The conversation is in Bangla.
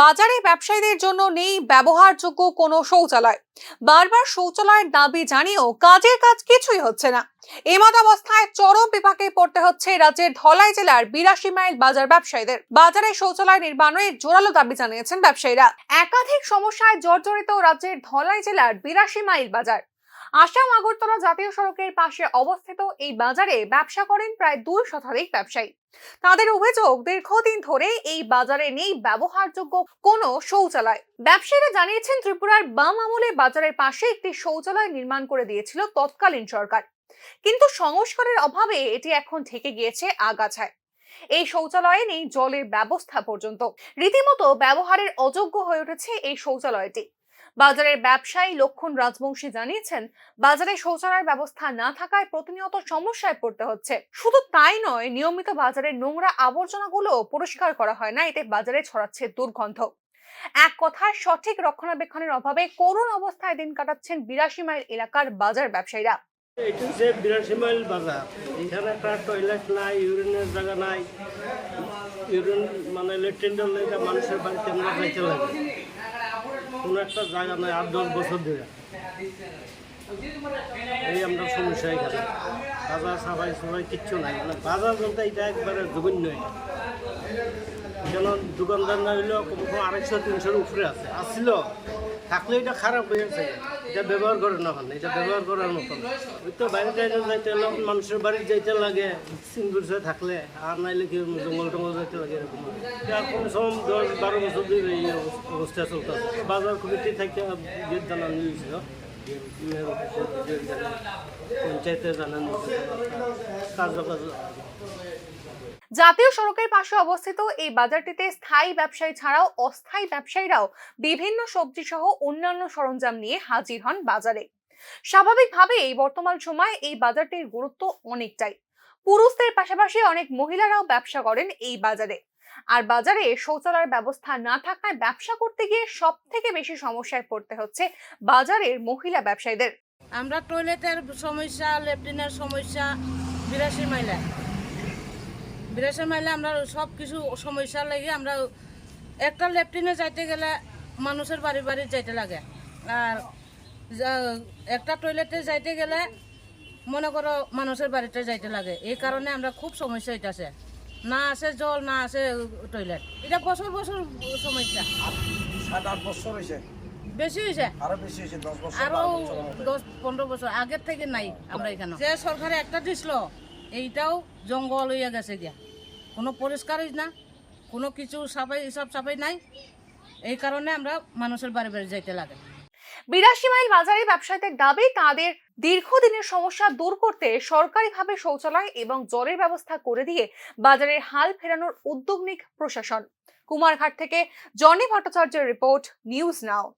বাজারে ব্যবসায়ীদের জন্য নেই ব্যবহারযোগ্য কোনো শৌচালয়। বারবার শৌচালয়ের দাবি জানিয়েও কাজের কাজ কিছুই হচ্ছে না। এমত অবস্থায় চরম বিপাকে পড়তে হচ্ছে রাজ্যের ধলাই জেলার বিরাশি মাইল বাজার ব্যবসায়ীদের। বাজারে শৌচালয় নির্মাণের জোরালো দাবি জানিয়েছেন ব্যবসায়ীরা। একাধিক সমস্যায় জর্জরিত রাজ্যের ধলাই জেলার বিরাশি মাইল বাজার। আসাম আগরতলা জাতীয় সড়কের পাশে অবস্থিত এই বাজারে ব্যবসা করেন প্রায় দুই শতাধিক ব্যবসায়ী। তাদের অভিযোগ, দীর্ঘদিন ধরে এই বাজারে নেই ব্যবহারযোগ্য কোনো শৌচালয়। ব্যবসায়ীরা জানিয়েছেন, ত্রিপুরার বাম আমলে বাজারের পাশে একটি শৌচালয় নির্মাণ করে দিয়েছিল তৎকালীন সরকার। কিন্তু সংস্কারের অভাবে এটি এখন ঠেকে গিয়েছে আগাছায়। এই শৌচালয়ে নেই জলের ব্যবস্থা পর্যন্ত। রীতিমতো ব্যবহারের অযোগ্য হয়ে উঠেছে এই শৌচালয়টি। বাজারের ব্যবসায়ী লক্ষণ রাজবংশী জানিয়েছেন, বাজারে শৌচালয়ের ব্যবস্থা না থাকায় প্রতিনিয়ত সমস্যায় পড়তে হচ্ছে। শুধু তাই নয়, নিয়মিত বাজারের নোংরা আবর্জনাগুলো পরিষ্কার করা হয় না, এতে বাজারে ছড়াচ্ছে দুর্গন্ধ। এক কথায়, সঠিক রক্ষণাবেক্ষণের অভাবে করুণ অবস্থায় দিন কাটাচ্ছেন বিরাশি মাইল এলাকার বাজার ব্যবসায়ীরা। এটা হচ্ছে বিরাশি মাইল বাজার, এখানে একটা টয়লেট নাই, ইউরিনের জায়গা নাই, ইউরিন মানে লেট্রিনের লেগে মানুষের বাড়িতে আমরা লাগে। কোনো একটা জায়গা নাই আট, দশ বছর ধরে। এই আমরা সমস্যা এখানে। বাজার সাফাই সাফাই কিচ্ছু নাই। মানে বাজার বলতে এটা একবারে জঘন্য যেন দোকানদার না হইলেও আড়াইশো, তিনশোর উপরে আছে। আসছিল থাকলে এটা খারাপ হয়ে গেছে এটা ব্যবহার করে না এটা ব্যবহার করার মতন ওই তো বাইরে টাইরে যাইতে হলে মানুষের বাড়ি যাইতে লাগে সিঙ্গুর সে থাকলে, আর নাইলে কি জঙ্গল টঙ্গল যাইতে লাগে এরকম। কমসে কম দশ বারো বছর ধরে এই অবস্থা চলতে। বাজার কমিটি থেকে গেট জানানো হয়েছিল। পঞ্চায়েতে জানানো কার্যকাজ জাতীয় সড়কের পাশে অবস্থিত এই বাজারটিতে স্থায়ী ব্যবসায়ী ছাড়াও অস্থায়ী ব্যবসায়ীরাও বিভিন্ন সবজি সহ অন্যান্য সরঞ্জাম নিয়ে হাজির হন বাজারে। স্বাভাবিকভাবেই বর্তমান সময়ে এই বাজারটির গুরুত্ব অনেকটাই। পুরুষদের পাশাপাশি অনেক মহিলারাও ব্যবসা করেন এই বাজারে। আর বাজারে শৌচালয়ের ব্যবস্থা না থাকায় ব্যবসা করতে গিয়ে সব থেকে বেশি সমস্যায় পড়তে হচ্ছে বাজারের মহিলা ব্যবসায়ীদের। আমরা টয়লেটের সমস্যা ল্যাট্রিনের সমস্যা, বিরাশি মাইলে বিরাশি মাইলে আমরা সব কিছু সমস্যা লাগে আমরা একটা ল্যাট্রিনে যাইতে গেলে মানুষের বাড়ি বাড়ি যাইতে লাগে। আর একটা টয়লেটে যাইতে গেলে মনে করো মানুষের বাড়িতে যাইতে লাগে। এই কারণে আমরা খুব সমস্যা হইতাছে। না আছে জল না আছে টয়লেট এটা বছর বছর সমস্যা। সাত আট বছর হয়েছে বেশি হয়েছে আরও বেশি হয়েছে দশ বছর আরও। দশ পনেরো বছর আগের থেকে নাই আমরা এখানে। যে সরকারে একটা দিছিল এইটাও জঙ্গল হইয়া গেছে গিয়া। কোনো পরিষ্কারই না, কোনো কিছু সাফাই সব সাফাই নাই। এই কারণে আমরা মানুষের বাড়ি বাড়ি যাইতে লাগে। বিরাশি মাইল বাজারে ব্যবসায়ীদের দাবি, তাদের দীর্ঘদিনের সমস্যা দূর করতে সরকারিভাবে শৌচালয় এবং জলের ব্যবস্থা করে দিয়ে বাজারের হাল ফেরানোর উদ্যোগ নিক প্রশাসন। কুমারঘাট থেকে জনি ভট্টাচার্যের রিপোর্ট, নিউজ নাও।